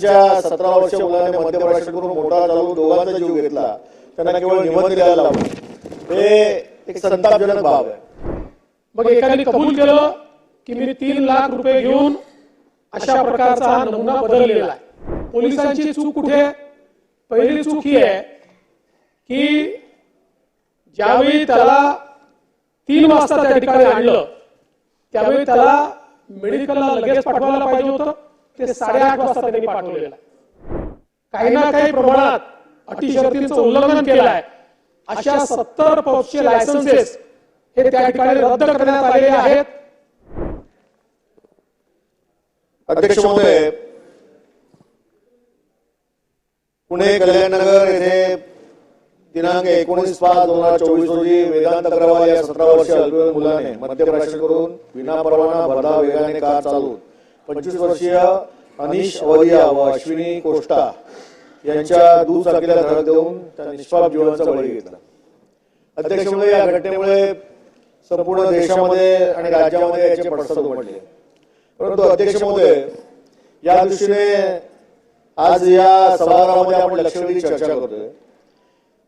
च्या सतरा वर्ष मुलाने मध्य मध्यप्राशन करून मोठा चालवून दोघांचा जीव घेतला त्यांना केवळ निबंध लिहायला लावला. हे एक संतापजनक बाब आहे. मग एकाने कबूल केलं की मी तीन लाख रुपये घेऊन अशा प्रकारचा हा नमुना बदललेला आहे. पोलिसांची चूक कुठे पहिली चूक ही आहे की ज्यावेळी त्याला तीन वाजता त्या ठिकाणी आणलं त्यावेळी त्याला मेडिकलला लगेच पाठवायला पाहिजे होतं. ते साडेआठ वाजता त्यांनी पाठवलेलं आहे. काही ना काही प्रमाणात अटी शर्तींचं उल्लंघन केलं आहे अशा सत्तर पक्षी लायसन्सेस हे त्या ठिकाणी रद्द करण्यात आलेले आहेत. अध्यक्ष महोदय पुणे कल्याणनगर येथे दिनांक एकोणीस पाच दोन हजार चोवीस रोजी वेदांत अग्रवाल या सतरा वर्षीय अल्पवयीन मुलाने मद्यप्राशन करून विनापरवाना भरधाव वेगाने कार चालवून पंचवीस वर्षीय अनिश अवधिया व अश्विनी कोष्टा यांच्या दुचाकीला धडक देऊन त्या निष्पाप जीवनाचा बळी घेतला. अध्यक्ष महोदय या घटनेमुळे संपूर्ण देशामध्ये आणि राज्यामध्ये याचे पडसाद उमटले. परंतु अध्यक्ष महोदय या दृष्टीने आज या सभागृहामध्ये आपण लक्षवेधी चर्चा करतोय.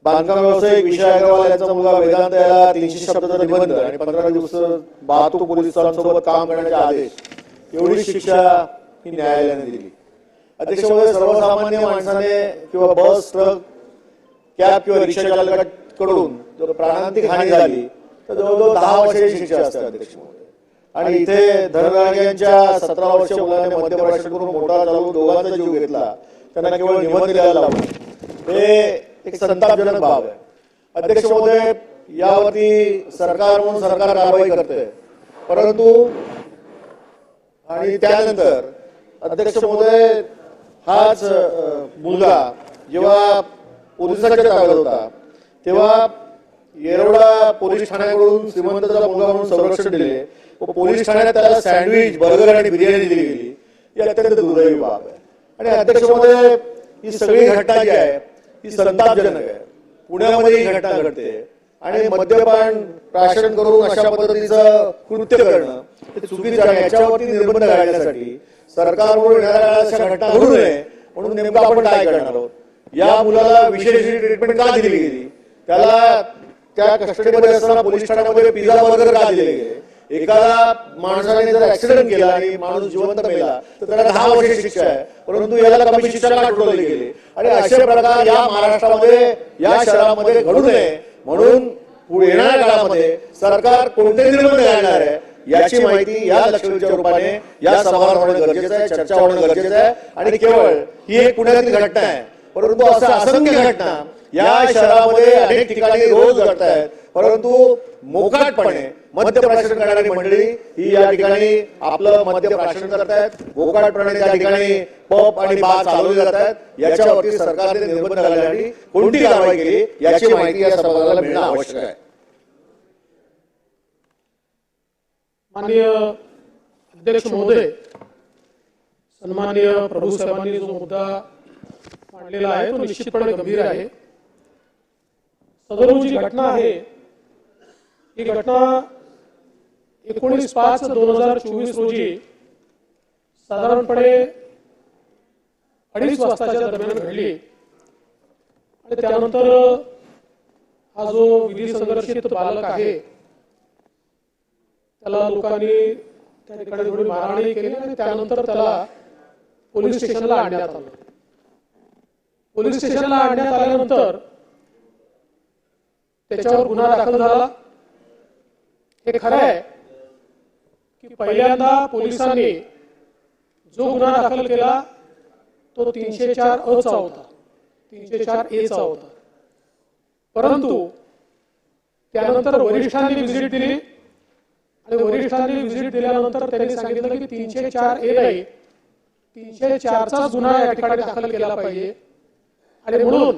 बांधकाम व्यावसायिक विषय अग्रवाल यांचा मुलगा वेदांत याला तीनशे शब्दाचा निबंध आणि पंधरा दिवस वाहतूक पोलिसांसोबत काम करण्याचे आदेश एवढी शिक्षा ही न्यायालयाने दिली. अध्यक्ष महोदय सर्वसामान्य माणसाने किंवा बस ट्रक कॅब किंवा रिक्षा चालकाकडून जर प्राणांतिक हानी झाली तर जवळजवळ दहा वर्षाची शिक्षा असते अध्यक्ष महोदय आणि इथे धनराज सतरा वर्ष मुलाने मध्य करून मोठा चालवून दोघांचा जीव घेतला त्यांना केवळ निबंध लिहायला लावलं. हे एक संतापजनक बाब आहे. अध्यक्ष महोदय यावरती सरकार म्हणून सरकार कारवाई करते परंतु आणि त्यानंतर अध्यक्ष महोदय हाच मुलगा जेव्हा पोलिसांच्या ताब्यात होता तेव्हा येरवडा पोलीस ठाण्याकडून श्रीमंतचा मुलगा म्हणून संरक्षण दिले. व पोलीस ठाण्यात त्याला सँडविच बर्गर आणि बिर्याणी दिली गेली. ही अत्यंत दुर्दैवी बाब आहे. आणि अध्यक्ष महोदय ही सगळी घटना जी आहे ही संतापजनक आहे. पुण्यामध्ये ही घटना घडते. आणि मद्यपान प्राशन करून अशा पद्धतीचं कृत्य करणं चुकीचं आहे. याच्यावरती निर्बंध घालण्यासाठी सरकार म्हणून येणाऱ्या अशा घटना घडू नये म्हणून नेमकं आपण काय करणार आहोत? या मुलाला विशेष ट्रीटमेंट का दिली गेली? त्याला त्या कस्टडीमध्ये असताना पोलीस ठाण्यामध्ये पिझ्झा बर्गर का दिले गेले? एखादा माणसाने जर ऍक्सिडेंट केला आणि माणूस जिवंत मेला तर त्याला दहा वर्षाची शिक्षा आहे. परंतु याला कमी शिक्षा का ठरवली गेली? आणि असे प्रकार या महाराष्ट्रामध्ये या शहरामध्ये घडू नये. म्हणून येणाऱ्या काळामध्ये सरकार कोणते निर्बंध घालणार आहे? याची माहिती या लक्षवेधीच्या रूपाने या सभागृहात होणं गरजेचं आहे चर्चा होणं गरजेचं आहे आणि केवळ ही एक पुण्यातील घटना आहे. परंतु असं असंख्य घटना या शहरामध्ये अनेक ठिकाणी रोज घडत आहेत परंतु मोकाटपणे मद्यप्राशन करणारी मंडळी ही या ठिकाणी आपलं मद्यप्राशन करतायत. मोकाटपणे त्या ठिकाणी पप आणि बार चालवले जात आहेत याच्यावरती सरकारने निर्बंध घालण्यासाठी कोणती कारवाई केली याची माहिती या समाजाला मिळणं आवश्यक आहे. माननीय अध्यक्ष महोदय सन्माननीय प्रभू साहेबांनी जो मुद्दा मांडलेला आहे तो निश्चितपणे गंभीर आहे. सदरू जी घटना आहे ही घटना एकोणीस पाच दोन हजार चोवीस रोजी साधारणपणे अडीच वाजताच्या दरम्यान घडली. आणि त्यानंतर हा जो विधी संघर्षित बालक आहे त्याला लोकांनी त्या ठिकाणी थोडी मारहाणी केली आणि त्यानंतर त्याला पोलीस स्टेशनला आणण्यात आलं. पोलीस स्टेशनला आणण्यात आल्यानंतर त्याच्यावर गुन्हा दाखल झाला. हे खरं आहे की पहिल्यांदा पोलिसांनी जो गुन्हा दाखल केला तो तीनशे चार अ चा होता. तीनशे चार ए चा होता. परंतु त्यानंतर वरिष्ठांनी व्हिजिट दिली. आणि वरिष्ठांनी व्हिजिट दिल्यानंतर त्यांनी सांगितलं की तीनशे चार ए नाही तीनशे चारचा गुन्हा या ठिकाणी दाखल केला पाहिजे. आणि म्हणून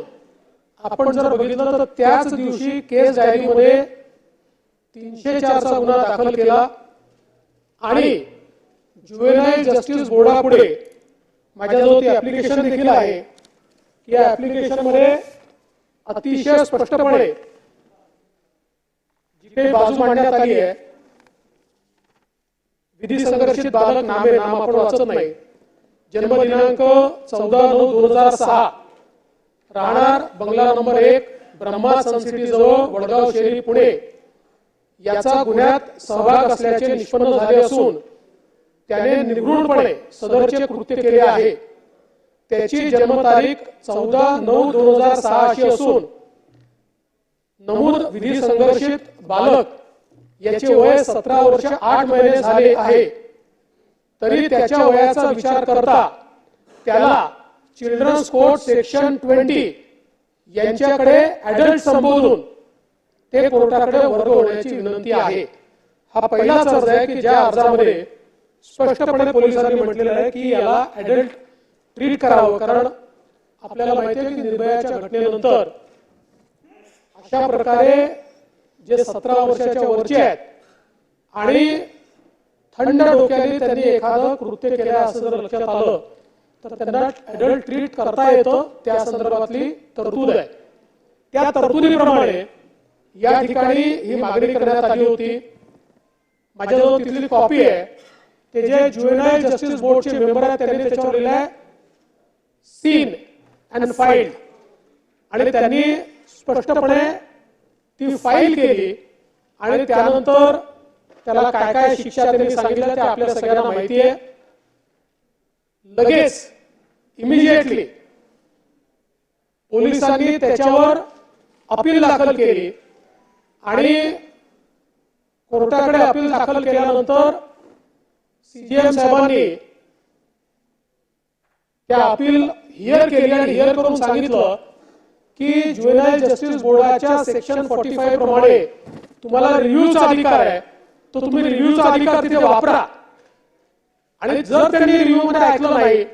आपण जर बघितलं तर त्याच दिवशी केस डायरीमध्ये तीनशे चारचा गुन्हा दाखल केला. आणि ज्युएनाईल जस्टिस बोर्डापुढे माझ्याजवळ ती ऍप्लिकेशन देखील आहे. की या ऍप्लिकेशनमध्ये अतिशय स्पष्टपणे जी काही बाजू मांडण्यात आली आहे विधी संघर्षित बालक नामे नाम आपण वाचत नाही. जन्म दिनांक चौदा नऊ दोन हजार सहा. राहणार बंगला नंबर एक ब्रह्मा सनसिटी जवळ वडगाव शहरी पुणे. याचा गुन्ह्यात सहभाग असल्याचे निष्पन्न झाले असून त्याने निर्घृणपणे सदरचे कृत्य केले आहे. त्याची जन्मतारीख चौदा नऊ दोन हजार सहा अशी असून नमूद विधी संघर्षित बालक याचे वय सतरा वर्ष आठ महिने झाले आहे. तरी त्याच्या वयाचा विचार करता त्याला चिल्ड्रन्स कोर्ट सेक्शन ट्वेंटी यांच्याकडे ऍडल्ट संबोधून ते कोर्टाकडे वर्ग होण्याची विनंती आहे. हा पहिलाच अर्ज आहे की ज्या अर्जामध्ये स्पष्टपणे पोलिसांनी म्हटलेलं आहे की याला ऍडल्ट ट्रीट करावं. कारण आपल्याला माहिती आहे की निर्भयाच्या घटनेनंतर अशा प्रकारे जे सतरा वर्षाच्या वरचे आहेत. आणि थंड डोक्याने त्यांनी एखादं कृत्य केलं असं जर लक्षात आलं तर त्यांना ॲडल्ट ट्रीट करता येतं त्या संदर्भातली तरतूद आहे. त्या तरतुदीप्रमाणे या ठिकाणी ही मागणी करण्यात आली होती. माझ्याजवळ तिथली कॉपी आहे. ते जे ज्युएनाईल जस्टिस बोर्डचे मेंबर आहेत त्यांनी त्याच्यावर लिहिलं आहे सीन अँड फाईल आणि त्यांनी स्पष्टपणे ती फाईल केली आणि त्यानंतर त्याला काय काय शिक्षा त्यांनी सांगितलं ते आपल्या सगळ्यांना माहिती आहे लगेच इमिजिएटली पोलिसांनी त्याच्यावर अपील दाखल केली. आणि कोर्टाकडे अपील दाखल केल्यानंतर सीजीएम साहेबांनी त्या अपील हिअर केली आणि हिअर करून सांगितलं की ज्युएनाईल जस्टिस बोर्डाच्या सेक्शन फोर्टी फाईव्ह प्रमाणे तुम्हाला रिव्ह्यूचा अधिकार आहे तो तुम्ही रिव्ह्यूचा अधिकार तिथे वापरा. आणि जर त्यांनी रिव्ह्यू मध्ये ऐकलं नाही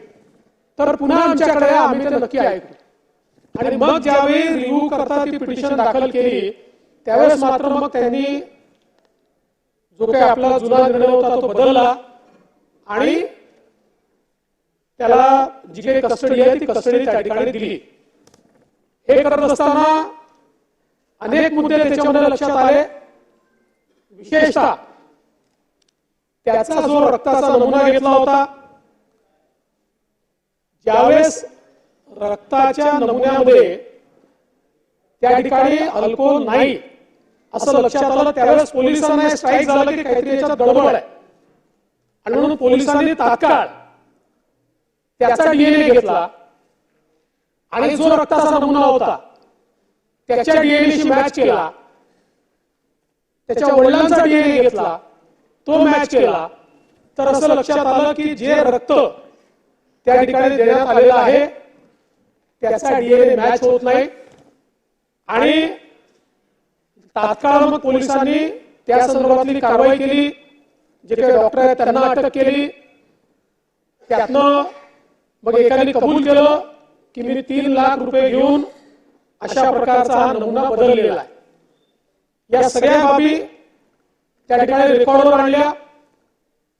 तर पुन्हा आमच्याकडे आम्ही ते नक्की ऐकू. आणि मग ज्यावेळी रिव्ह्यू करता ती पिटिशन दाखल केली त्यावेळेस मात्र मग त्यांनी जो काही आपला जुना निर्णय होता तो बदलला. आणि त्याला जी काही कस्टडी आहे ती कस्टडी त्या ठिकाणी दिली. हे करत असताना अनेक मुद्दे त्याच्यामध्ये लक्षात आले. विशेषतः त्याचा जो रक्ताचा नमुना घेतला होता ज्यावेळेस रक्ताच्या नमुन्यामध्ये त्या ठिकाणी अल्कोहोल नाही असं लक्षात आलं त्यावेळेस पोलिसांना स्ट्राईक झालं की काहीतरी याच्यात गडबड आहे. आणि म्हणून पोलिसांनी तात्काळ त्याचा डीएनए घेतला. आणि जो रक्ताचा नमुना होता त्याच्या डीएनएशी मॅच केला त्याच्या वडिलांचा डीएनए घेतला तो मॅच केला तर असं लक्षात आलं की जे रक्त त्या ठिकाणी देण्यात आलेलं आहे त्याचा डीएनए मॅच होत नाही. आणि तात्काळ मग पोलिसांनी त्या संदर्भातली कारवाई केली जे काही डॉक्टर आहेत त्यांना अटक केली. त्यातनं मग एकाने कबूल केलं की मी तीन लाख रुपये घेऊन अशा प्रकारचा हा नमुना बदललेला आहे. या सगळ्या बाबी त्या ठिकाणी रेकॉर्डवर आणल्या.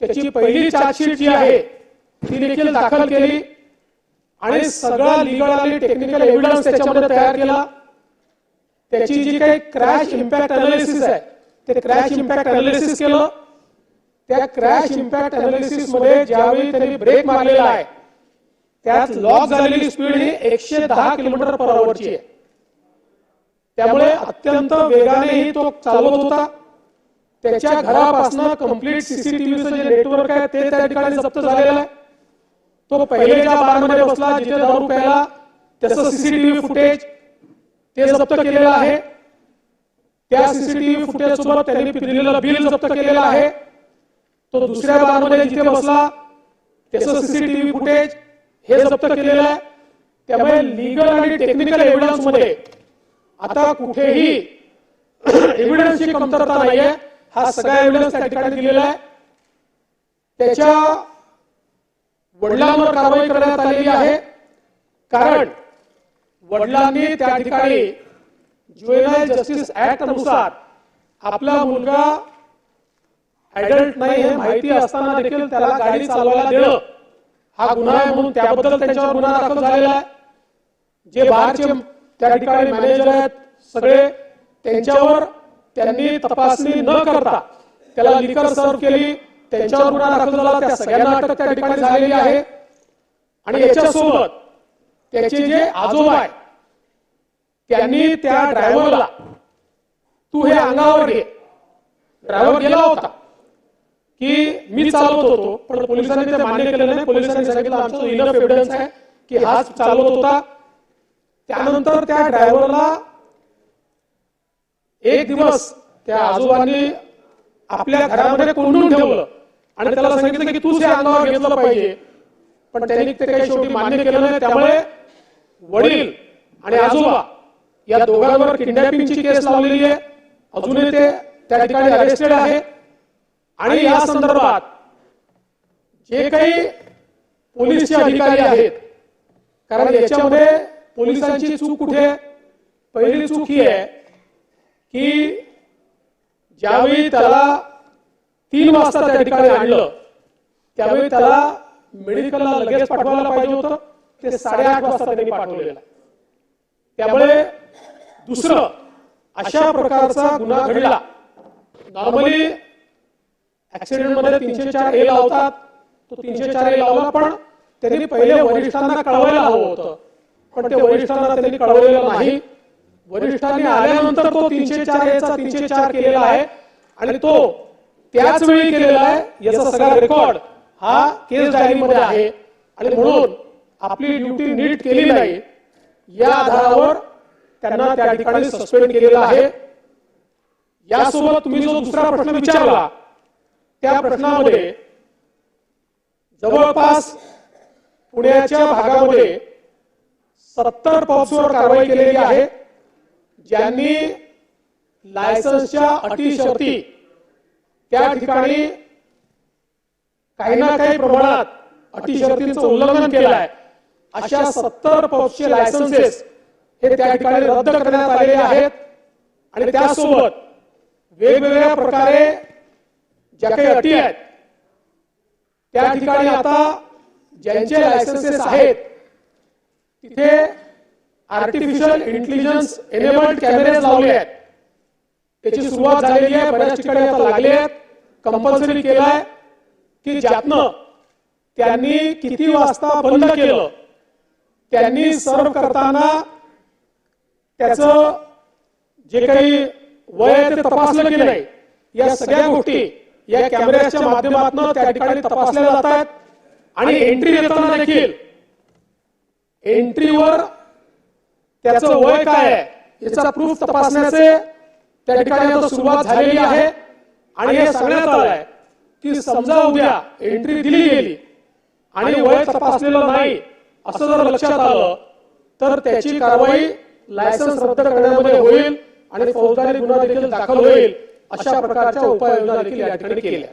त्याची पहिली चार्जशीट जी आहे ती देखील दाखल केली. आणि सगळा लिगल आणि टेक्निकल एव्हिडन्स त्याच्यामध्ये तयार केला. त्याची जी काही क्रॅश इम्पॅक्ट अनालिसिस आहे ते क्रॅश इम्पॅक्ट अनालिसिस केलं. त्या क्रॅश इम्पॅक्ट अनालिसिसमध्ये ज्यावेळी त्यांनी ब्रेक मारलेला आहे त्यात लॉक झालेली स्पीड ही एकशे दहा किलोमीटर पर आवरची आहे. त्यामुळे अत्यंत वेगानेही तो चालवत होता. त्याच्या घरापासून कंप्लीट सीसीटीव्हीचं जे नेटवर्क आहे ते त्या ठिकाणी जप्त झालेलं आहे. तो पहिले ज्या बारमध्ये बसला जिथे दारू प्यायला त्याचं सीसीटीव्ही फुटेज ते जप्त केलेलं आहे. त्या सीसीटीव्ही फुटेज सोबत त्यांनी दिलेलं बिल जप्त केलेलं आहे. तो दुसऱ्या बारमध्ये जिथे बसला त्याचं सीसीटीव्ही फुटेज हे जप्त केलेलं आहे. त्यामुळे लिगल आणि टेक्निकल एव्हिडन्समध्ये आता कुठेही एव्हिडन्सची कमतरता नाहीये. हा सगळा एव्हिडन्स त्या ठिकाणी दिलेला आहे. त्याच्या वडिलांवर कारवाई करण्यात आलेली आहे. कारण वडिलांनी त्या ठिकाणी ज्युएनाईल जस्टिस ऍक्ट अनुसार आपला मुलगा ऍडल्ट नाही हे माहिती असताना देखील त्याला गाडी चालवायला दिलं. हा गुन्हा आहे म्हणून त्याबद्दल त्यांच्यावर गुन्हा दाखल झालेला आहे. जे बाहेरचे त्या ठिकाणी मॅनेजर आहेत सगळे त्यांच्यावर त्यांनी तपासणी न करता त्याला लिकर सर्व केली त्यांच्यावर गुन्हा दाखल झाला त्या सगळ्यांना अटक त्या ठिकाणी झालेली आहे. आणि याच्यासोबत त्याचे जे आजोबा आहे त्यांनी त्या ड्रायव्हरला तू हे अंगावर घे. ड्रायव्हर गेला होता. की मी चालवत होतो पण पोलिसांनी ते मान्य केलं नाही. पोलिसांनी सांगितलं आमचं इनफ एव्हिडन्स आहे की हाच चालवत होता. त्यानंतर त्या ड्रायव्हरला एक दिवस त्या आजोबांनी आपल्या घरामध्ये कोंडून ठेवलं आणि त्याला सांगितलं की तू हे अंगावर घेतलं पाहिजे. पण त्यांनी ते काही शेवटी मान्य केलं नाही. त्यामुळे वडील आणि आजोबा या दोघांवर किडनॅपिंगची केस लावलेली आहे. अजूनही ते त्या ठिकाणी अरेस्टेड आहे. आणि या संदर्भात जे काही पोलीसचे अधिकारी आहेत कारण याच्यामध्ये पोलिसांची चूक कुठे आहे? पहिली चूक ही आहे की ज्यावेळी त्याला तीन वाजता त्या ठिकाणी आणलं त्यावेळी त्याला मेडिकलला लगेच पाठवायला पाहिजे होतं ते साडेआठ वाजता त्यांनी पाठवलेलं त्यामुळे दुसरं अशा प्रकारचा गुन्हा घडला नॉर्मली ऍक्सिडेंटमध्ये तीनशे चार ए लावतात. तो तीनशे चार ए लावला पण त्यांनी पहिले वरिष्ठांना कळवायला हवं होतं. पण ते वरिष्ठांना त्यांनी कळवलेलं नाही. वरिष्ठांनी आल्यानंतर तो तीनशे चार एचा तीनशे चार केलेला आहे. आणि तो त्याच वेळी केलेला आहे याचा सगळा रेकॉर्ड हा केस डायरीमध्ये आहे. आणि म्हणून आपली ड्युटी नीट केली नाही. या आधारावर त्यांना त्या ठिकाणी सस्पेंड केलेलं आहे. यासोबत तुम्ही जो दुसरा प्रश्न विचारला त्या प्रश्नामध्ये जवळपास पुण्याच्या भागामध्ये सत्तर पॉप्सवर कारवाई केलेली आहे ज्यांनी लायसन्सच्या अटी शर्ती त्या ठिकाणी काही ना काही प्रमाणात अटी शर्तींचं उल्लंघन केलं आहे. अशा सत्तर पॉप्सचे लायसन्सेस हे त्या ठिकाणी रद्द करण्यात आलेले आहेत आणि त्यासोबत वेगवेगळ्या प्रकारे ज्या काही अटी आहेत त्या ठिकाणी आता ज्यांचे लायसन्सेस आहेत तिथे आर्टिफिशियल इंटेलिजन्स एनेबल्ड कॅमेरे लावले आहेत. त्याची सुरुवात झालेली आहे बऱ्याच ठिकाणी आता लागले आहेत. कंपल्सरी केलाय की ज्यातनं त्यांनी किती वाजता बंद केलं त्यांनी सर्व करताना त्याचं जे काही वय आहे ते तपासलं की नाही या सगळ्या गोष्टी या कॅमेऱ्याच्या माध्यमातून त्या ठिकाणी तपासल्या जात आहेत. आणि एंट्री देताना देखील एंट्रीवर त्याचं वय काय आहे याचा प्रूफ तपासण्याचे त्या ठिकाणी सुरुवात झालेली आहे. आणि हे सांगण्यात आलंय की समजा उद्या एंट्री दिली गेली आणि वय तपासलेलं नाही असं जर लक्षात आलं तर त्याची कारवाई लायसन्स रद्द करण्यामध्ये होईल आणि फौजदारी गुन्हा देखील दाखल होईल. अशा प्रकारच्या उपाययोजना देखील या ठिकाणी केल्या.